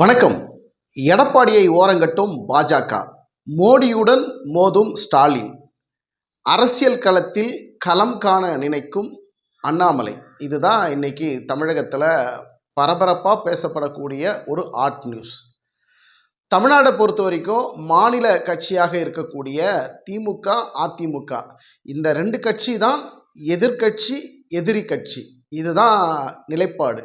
வணக்கம். எடப்பாடியை ஓரங்கட்டும் பாஜக. மோடியுடன் மோதும் ஸ்டாலின். அரசியல் களத்தில் களம் காண நினைக்கும் அண்ணாமலை. இதுதான் இன்னைக்கு தமிழகத்தில் பரபரப்பாக பேசப்படக்கூடிய ஒரு ஆர்ட் நியூஸ் தமிழ்நாடை பொறுத்த வரைக்கும் மாநில கட்சியாக இருக்கக்கூடிய திமுக அதிமுக. இந்த ரெண்டு கட்சி தான் எதிர்க்கட்சி எதிரி கட்சி. இதுதான் நிலைப்பாடு.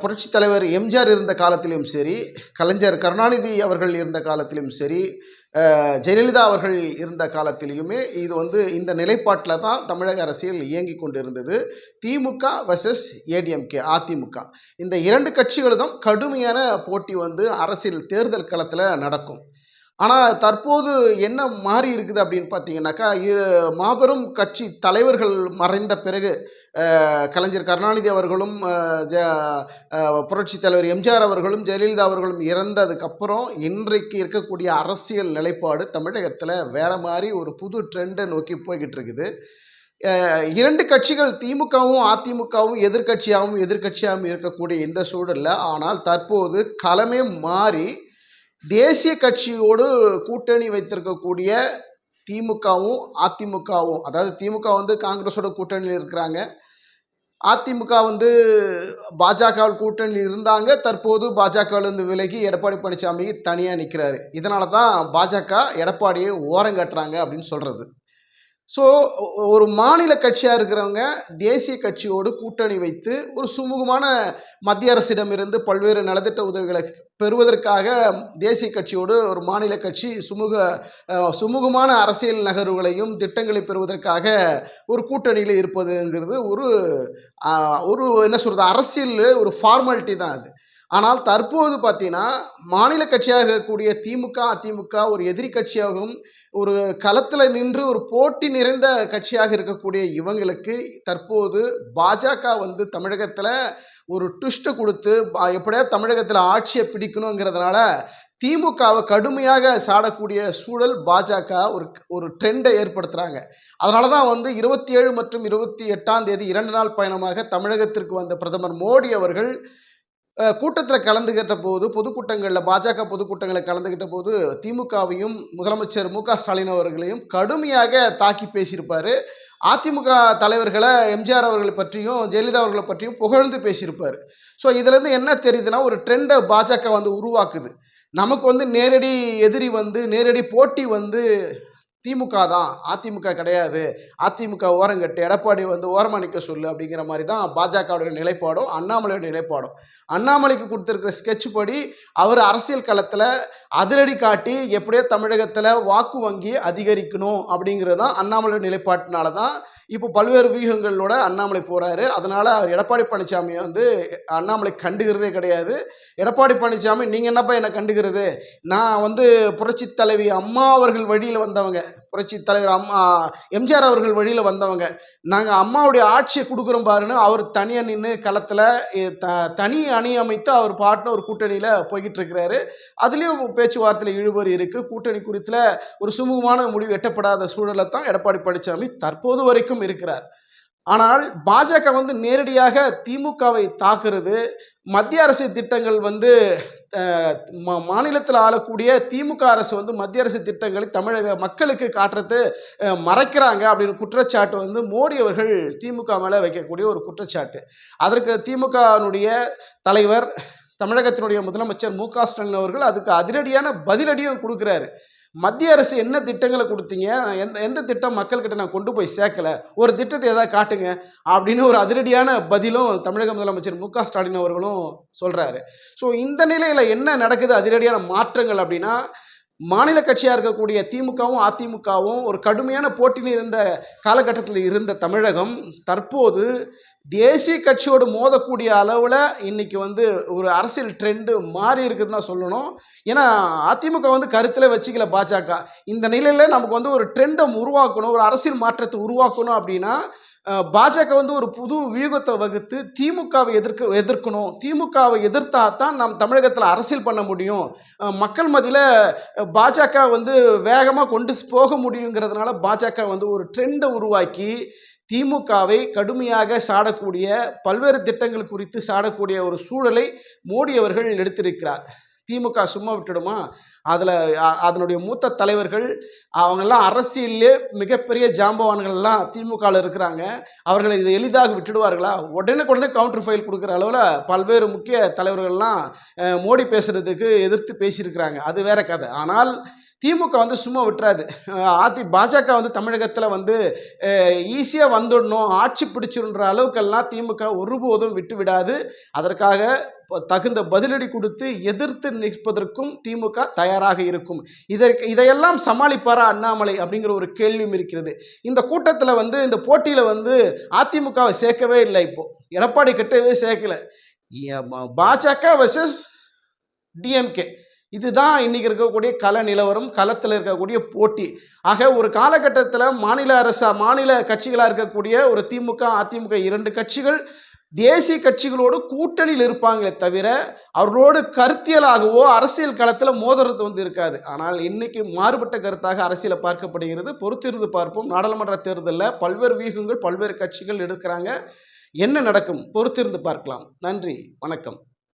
புரட்சித் தலைவர் எம்ஜிஆர் இருந்த காலத்திலும் சரி கலைஞர் கருணாநிதி அவர்கள் இருந்த காலத்திலும் சரி ஜெயலலிதா அவர்கள் இருந்த காலத்திலையுமே இது வந்து இந்த நிலைப்பாட்டில் தான் தமிழக அரசியல் இயங்கி கொண்டிருந்தது. திமுக வர்சஸ் ஏடிஎம்கே அதிமுக. இந்த இரண்டு கட்சிகளும் கடுமையான போட்டி வந்து அரசியல் தேர்தல் களத்தில் நடக்கும். ஆனால் தற்போது என்ன மாறி இருக்குது அப்படின்னு பார்த்தீங்கன்னாக்கா இரு மாபெரும் கட்சி தலைவர்கள் மறைந்த பிறகு கலைஞர் கருணாநிதி அவர்களும் ஜ புரட்சி புரட்சித் தலைவர் எம்ஜிஆர் அவர்களும் ஜெயலலிதா அவர்களும் இறந்ததுக்கப்புறம் இன்றைக்கு இருக்கக்கூடிய அரசியல் நிலைப்பாடு தமிழகத்தில் வேற மாதிரி ஒரு புது ட்ரெண்டை நோக்கி போய்கிட்டு இருக்குது இரண்டு கட்சிகள் திமுகவும் அதிமுகவும் எதிர்க்கட்சியாகவும் எதிர்க்கட்சியாகவும் இருக்கக்கூடிய இந்த சூழலில் ஆனால் தற்போது களமே மாறி தேசிய கட்சியோடு கூட்டணி வைத்திருக்கக்கூடிய திமுகவும் அதிமுகவும் அதாவது திமுக வந்து காங்கிரஸோட கூட்டணியில் இருக்கிறாங்க. அதிமுக வந்து பாஜக கூட்டணியில் இருந்தாங்க. தற்போது பாஜகவிலிருந்து விலகி எடப்பாடி பழனிசாமி தனியாக நிற்கிறாரு இதனால தான் பாஜக எடப்பாடியை ஓரங்கட்டுறாங்க அப்படின்னு சொல்கிறது ஸோ ஒரு மாநில கட்சியாக இருக்கிறவங்க தேசிய கட்சியோடு கூட்டணி வைத்து ஒரு சுமூகமான மத்திய அரசிடமிருந்து பல்வேறு நலத்திட்ட உதவிகளை பெறுவதற்காக தேசிய கட்சியோடு ஒரு மாநில கட்சி சுமூக சுமூகமான அரசியல் நகர்வுகளையும் திட்டங்களை பெறுவதற்காக ஒரு கூட்டணியில் இருப்பதுங்கிறது ஒரு ஒரு என்ன சொல்கிறது அரசியல் ஒரு ஃபார்மாலிட்டி தான் அது. ஆனால் தற்போது பார்த்தீங்கன்னா மாநில கட்சியாக இருக்கக்கூடிய திமுக அதிமுக ஒரு எதிரி கட்சியாகவும் ஒரு களத்தில் நின்று ஒரு போட்டி நிறைந்த கட்சியாக இருக்கக்கூடிய இவங்களுக்கு தற்போது பாஜக வந்து தமிழகத்தில் ஒரு ட்விஸ்ட்டை கொடுத்து பா- தமிழகத்தில் ஆட்சியை பிடிக்கணுங்கிறதுனால திமுகவை கடுமையாக சாடக்கூடிய சூழல் பாஜக ஒரு ஒரு ட்ரெண்டை ஏற்படுத்துகிறாங்க அதனால தான் வந்து இருபத்தி ஏழு மற்றும் இருபத்தி எட்டாம் தேதி இரண்டு நாள் பயணமாக தமிழகத்திற்கு வந்த பிரதமர் மோடி அவர்கள் கூட்டத்தில் கலந்துகிட்ட போது பொதுக்கூட்டங்களில் பாஜக பொதுக்கூட்டங்களில் கலந்துகிட்ட போது திமுகவையும் முதலமைச்சர் மு க ஸ்டாலின் அவர்களையும் கடுமையாக தாக்கி பேசியிருப்பார். அதிமுக தலைவர்களை எம்ஜிஆர் அவர்களை பற்றியும் ஜெயலலிதா அவர்களை பற்றியும் புகழ்ந்து பேசியிருப்பார். ஸோ இதுலேருந்து என்ன தெரியுதுன்னா ஒரு ட்ரெண்டை பாஜக வந்து உருவாக்குது. நமக்கு வந்து நேரடி எதிரி வந்து நேரடி போட்டி வந்து திமுக தான் அதிமுக கிடையாது. அதிமுக ஓரங்கட்டு எடப்பாடி வந்து ஓரமாக நிற்க சொல்லு அப்படிங்கிற மாதிரி தான் பாஜகவுடைய நிலைப்பாடும் அண்ணாமலையோட நிலைப்பாடும். அண்ணாமலைக்கு கொடுத்துருக்கிற ஸ்கெட்ச் படி அவர் அரசியல் களத்தில் அதிரடி காட்டி எப்படியோ தமிழகத்தில் வாக்கு வங்கி அதிகரிக்கணும் அப்படிங்கிறது தான் அண்ணாமலையோட நிலைப்பாட்டினால தான் இப்போ பல்வேறு வியூகங்களோட அண்ணாமலை போகிறாரு அதனால் அவர் எடப்பாடி பழனிசாமியை வந்து அண்ணாமலை கண்டுக்கிறதே கிடையாது. எடப்பாடி பழனிசாமி நீங்கள் என்னப்பா என்னை கண்டுக்கிறது? நான் வந்து புரட்சி தலைவி அம்மா அவர்கள் வழியில் வந்தவங்க. புரட்சி தலைவர் அம்மா எம்ஜிஆர் அவர்கள் வழியில் வந்தவங்க. நாங்கள் அம்மாவுடைய ஆட்சியை கொடுக்குறோம் பாருன்னு அவர் தனியாக நின்று களத்தில் த தனி அணி அமைத்து அவர் பாட்டின ஒரு கூட்டணியில் போய்கிட்டு இருக்கிறாரு. அதுலேயும் பேச்சுவார்த்தையில் இழுபறி இருக்குது கூட்டணி குறித்தில் ஒரு சுமூகமான முடிவு எட்டப்படாத சூழலில் தான் எடப்பாடி பழனிசாமி தற்போது வரைக்கும் இருக்கிறார். ஆனால் பாஜக வந்து நேரடியாக திமுகவை தாக்குறது மத்திய அரசு திட்டங்கள் வந்து மாநிலத்தில் ஆளக்கூடிய திமுக அரசு வந்து மத்திய அரசு திட்டங்களை தமிழக மக்களுக்கு காட்டுறது மறைக்கிறாங்க அப்படின்னு குற்றச்சாட்டு வந்து மோடி அவர்கள் திமுக மேலே வைக்கக்கூடிய ஒரு குற்றச்சாட்டு. அதற்கு திமுகவினுடைய தலைவர் தமிழகத்தினுடைய முதலமைச்சர் மு க ஸ்டாலின் அவர்கள் அதுக்கு அதிரடியான பதிலடியும் கொடுக்குறாரு. மத்திய அரசு என்ன திட்டங்களை கொடுத்தீங்க? எந்த எந்த திட்டம் மக்கள்கிட்ட நான் கொண்டு போய் சேர்க்கல? ஒரு திட்டத்தை எதாவது காட்டுங்க அப்படின்னு ஒரு அதிரடியான பதிலும் தமிழக முதலமைச்சர் மு க ஸ்டாலின் அவர்களும் சொல்கிறாரு ஸோ இந்த நிலையில் என்ன நடக்குது? அதிரடியான மாற்றங்கள் அப்படின்னா மாநில கட்சியாக இருக்கக்கூடிய திமுகவும் அதிமுகவும் ஒரு கடுமையான போட்டியில் இருந்த காலகட்டத்தில் இருந்த தமிழகம் தற்போது தேசிய கட்சியோடு மோதக்கூடிய அளவில் இன்னைக்கு வந்து ஒரு அரசியல் ட்ரெண்டு மாறி இருக்குதுன்னு தான் சொல்லணும். ஏன்னா அதிமுக வந்து கருத்தில் வச்சுக்கல பாஜக. இந்த நிலையில் நமக்கு வந்து ஒரு ட்ரெண்டை உருவாக்கணும் ஒரு அரசியல் மாற்றத்தை உருவாக்கணும் அப்படின்னா பாஜக வந்து ஒரு புது வியூகத்தை வகுத்து திமுகவை எதிர்க்க எதிர்க்கணும். திமுகவை எதிர்த்தா தான் நம் தமிழகத்தில் அரசியல் பண்ண முடியும். மக்கள் மத்தியில் பாஜக வந்து வேகமாக கொண்டு போக முடியுங்கிறதுனால பாஜக வந்து ஒரு ட்ரெண்டை உருவாக்கி திமுகவை கடுமையாக சாடக்கூடிய பல்வேறு திட்டங்கள் குறித்து சாடக்கூடிய ஒரு சூழலை மோடி அவர்கள் எடுத்திருக்கிறார். திமுக சும்மா விட்டுடுமா? அதில் அதனுடைய மூத்த தலைவர்கள் அவங்கெல்லாம் அரசியலே மிகப்பெரிய ஜாம்பவான்கள்லாம் திமுகவில் இருக்கிறாங்க. அவர்களை இதை எளிதாக விட்டுடுவார்களா? உடனுக்குடனே கவுண்டர் ஃபைல் கொடுக்குற அளவில் பல்வேறு முக்கிய தலைவர்கள்லாம் மோடி பேசுகிறதுக்கு எதிர்த்து பேசியிருக்கிறாங்க. அது வேற கதை. ஆனால் திமுக வந்து சும்மா விட்டுறாது. அதி பாஜக வந்து தமிழகத்தில் வந்து ஈஸியாக வந்துடணும் ஆட்சி பிடிச்சிருன்ற அளவுக்கெல்லாம் திமுக ஒருபோதும் விட்டு விடாது. அதற்காக தகுந்த பதிலடி கொடுத்து எதிர்த்து நிற்பதற்கும் திமுக தயாராக இருக்கும். இதற்கு இதையெல்லாம் சமாளிப்பாரா அண்ணாமலை அப்படிங்கிற ஒரு கேள்வியும் இருக்கிறது. இந்த கூட்டத்தில் வந்து இந்த போட்டியில் வந்து அதிமுகவை சேர்க்கவே இல்லை இப்போது எடப்பாடி கிட்டவே சேர்க்கல. ஏ- பாஜக வர்சஸ் டிஎம்கே இதுதான் இன்னைக்கு இருக்கக்கூடிய கல நிலவரம் களத்தில் இருக்கக்கூடிய போட்டி. ஆக ஒரு காலகட்டத்தில் மாநில அரசா மாநில கட்சிகளாக இருக்கக்கூடிய ஒரு திமுக அதிமுக இரண்டு கட்சிகள் தேசிய கட்சிகளோடு கூட்டணியில் இருப்பாங்களே தவிர அவர்களோடு கருத்தியலாகவோ அரசியல் களத்தில் மோதுறது வந்து இருக்காது. ஆனால் இன்னைக்கு மாறுபட்ட கருத்தாக அரசியலை பார்க்கப்படுகிறது. பொறுத்திருந்து பார்ப்போம். நாடாளுமன்ற தேர்தலில் பல்வேறு வியூகங்கள் பல்வேறு கட்சிகள் எடுக்கிறாங்க. என்ன நடக்கும்? பொறுத்திருந்து பார்க்கலாம். நன்றி. வணக்கம்.